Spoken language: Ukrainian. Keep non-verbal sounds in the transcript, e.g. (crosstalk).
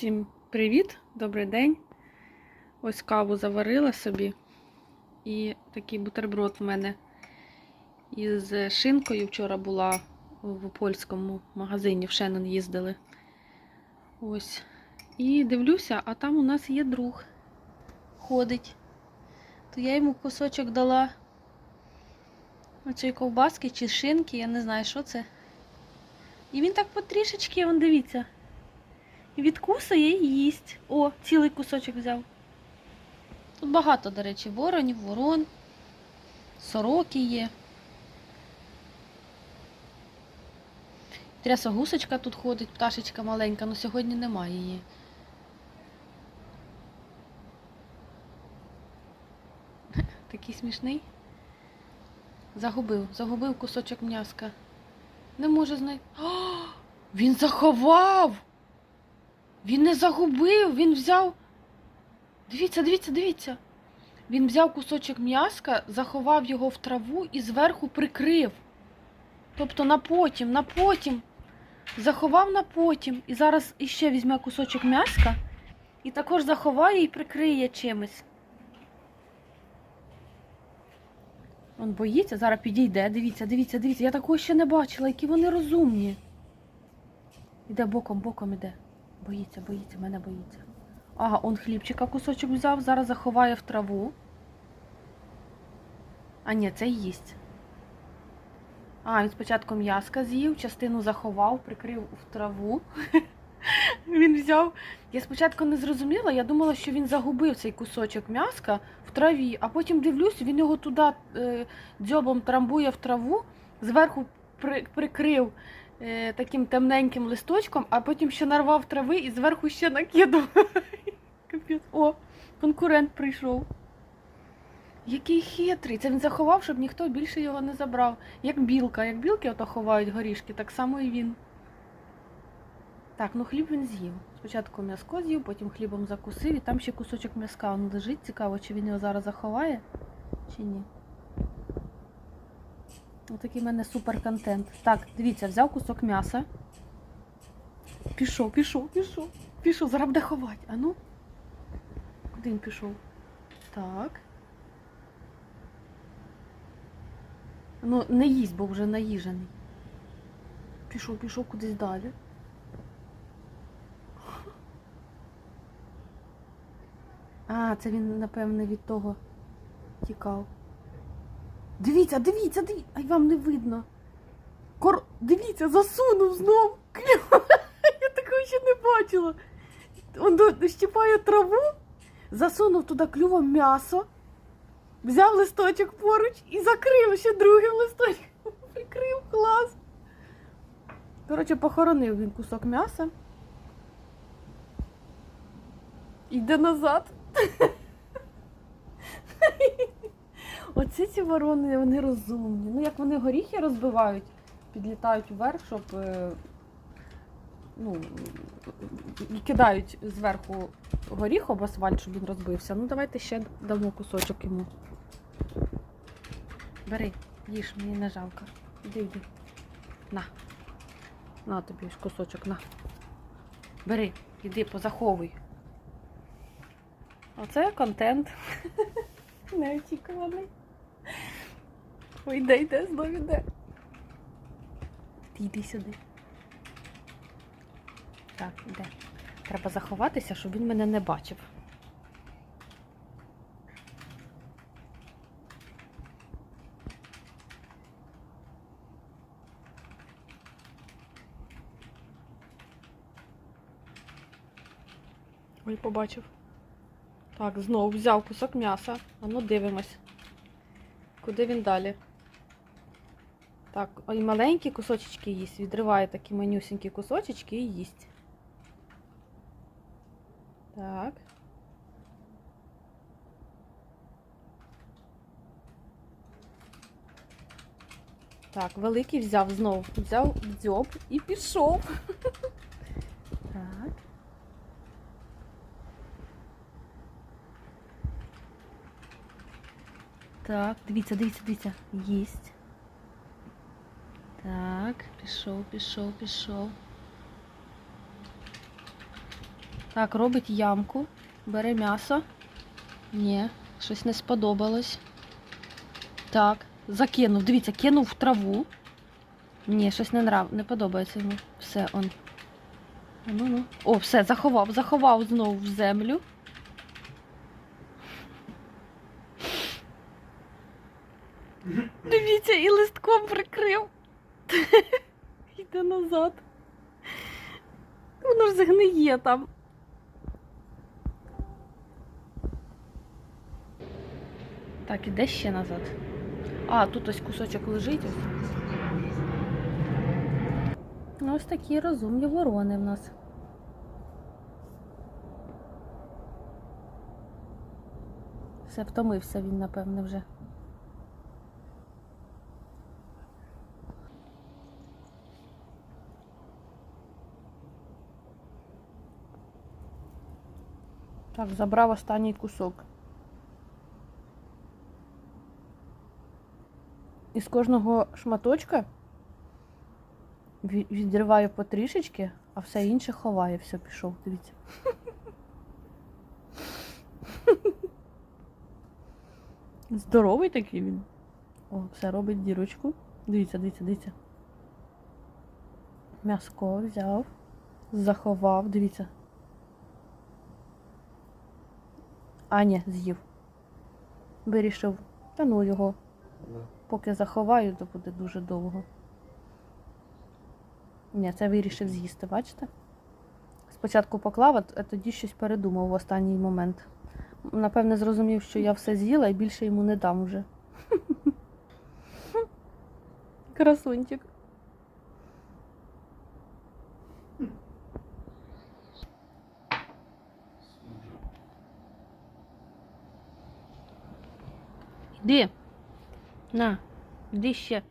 Всім привіт, добрий день. Ось каву заварила собі. І такий бутерброд в мене із шинкою. Вчора була в польському магазині, в Шеннон їздили. Ось. І дивлюся, а там у нас є друг. Ходить. То я йому кусочок дала оцієї ковбаски чи шинки, я не знаю, що це. І він так потрішечки, вон дивіться. Відкусує і їсть. О, цілий кусочок взяв. Тут багато, до речі, воронів, ворон, сороки є. Тряса гусочка тут ходить, пташечка маленька, але сьогодні немає її. (laughs) Такий смішний. Загубив, загубив кусочок м'яска. Не може знайти. (gasps) Він заховав! Він не загубив, він взяв. Дивіться, дивіться, дивіться. Він взяв кусочок м'яска, заховав його в траву і зверху прикрив. Тобто на потім, на потім. Заховав на потім. І зараз іще візьме кусочок м'яска і також заховає і прикриє чимось. Він боїться, зараз підійде. Дивіться, дивіться, дивіться. Я такого ще не бачила, які вони розумні. Іде боком, боком іде. Боїться, боїться, мене боїться. Ага, он хлібчика кусочок взяв, зараз заховає в траву. А ні, це їсть. А, він спочатку м'яска з'їв, частину заховав, прикрив в траву. (laughs) Він взяв. Я спочатку не зрозуміла, я думала, що він загубив цей кусочок м'яска в траві, а потім дивлюсь, він його туди е, дзьобом трамбує в траву, зверху прикрив таким темненьким листочком, а потім ще нарвав трави і зверху ще накидав. (laughs) О, конкурент прийшов. Який хитрий. Це він заховав, щоб ніхто більше його не забрав. Як білка, як білки ото ховають горішки, так само і він. Так, ну хліб він з'їв. Спочатку м'яско з'їв, потім хлібом закусив, і там ще кусочок м'яска лежить. Цікаво, чи він його зараз заховає, чи ні. Отакий в мене супер контент. Так, дивіться, взяв кусок м'яса. Пішов, пішов, пішов, пішов, зараз буде ховати. А ну? Куди він пішов? Так. Ну, не їсть, бо вже наїжений. Пішов, пішов кудись далі. А, це він, напевне, від того тікав. Дивіться, дивіться, дивіться. Ай, вам не видно. Кор... Дивіться, засунув знов. (laughs) Я такого ще не бачила. До- щипає траву, засунув туди клювом м'ясо, взяв листочок поруч і закрив ще другим листочком. (laughs) Прикрив клас. Коротше, похоронив він кусок м'яса. Іде назад. (laughs) Оці ці ворони, вони розумні. Ну, як вони горіхи розбивають, підлітають вверх, щоб е, ну, кидають зверху горіх об асфальт, щоб він розбився. Ну, давайте ще дамо кусочок йому. Бери, їж, мені не жалко. Іди, йди. На. На тобі ж кусочок, на. Бери, іди, позаховуй. Оце контент. (laughs) Неочікуваний. Ой, йде, йде, знов іде. Йди сюди. Так, іде. Треба заховатися, щоб він мене не бачив. Ой, побачив. Так, знову взяв кусок м'яса. А ну дивимось. Куди він далі? Так, ой, маленькі кусочечки їсть. Відриває такі манюсінькі кусочечки і їсть. Так. Так, великий взяв знову. Взяв дзьоб і пішов. (laughs) Так. Так, дивіться, дивіться, дивіться. Їсть. Так, пішов, пішов, пішов. Так, робить ямку, бере м'ясо. Ні, щось не сподобалось. Так, закинув. Дивіться, кинув в траву. Ні, щось не нрав, не подобається йому. Все, он. Ну, ну. О, все, заховав, заховав знову в землю. Дивіться, і листком прикрив. Йде назад. Воно ж згниє там. Так, іде ще назад. А, тут ось кусочок лежить ось. Ну, Ось такі розумні ворони в нас. Все втомився він, напевне, вже. Так, забрав останній кусок. Із кожного шматочка ві- відриваю потрішечки, а все інше ховаю. Все, пішов, дивіться. Здоровий такий він. О, все робить дірочку. Дивіться, дивіться, дивіться. М'яско взяв, заховав, дивіться. А, ні, з'їв. Вирішив, та ну його, поки заховаю, то буде дуже довго. Ні, це вирішив з'їсти, бачите? Спочатку поклав, а тоді щось передумав в останній момент. Напевне, зрозумів, що я все з'їла і більше йому не дам уже. (laughs) Красунчик. Іди. На, іди ще.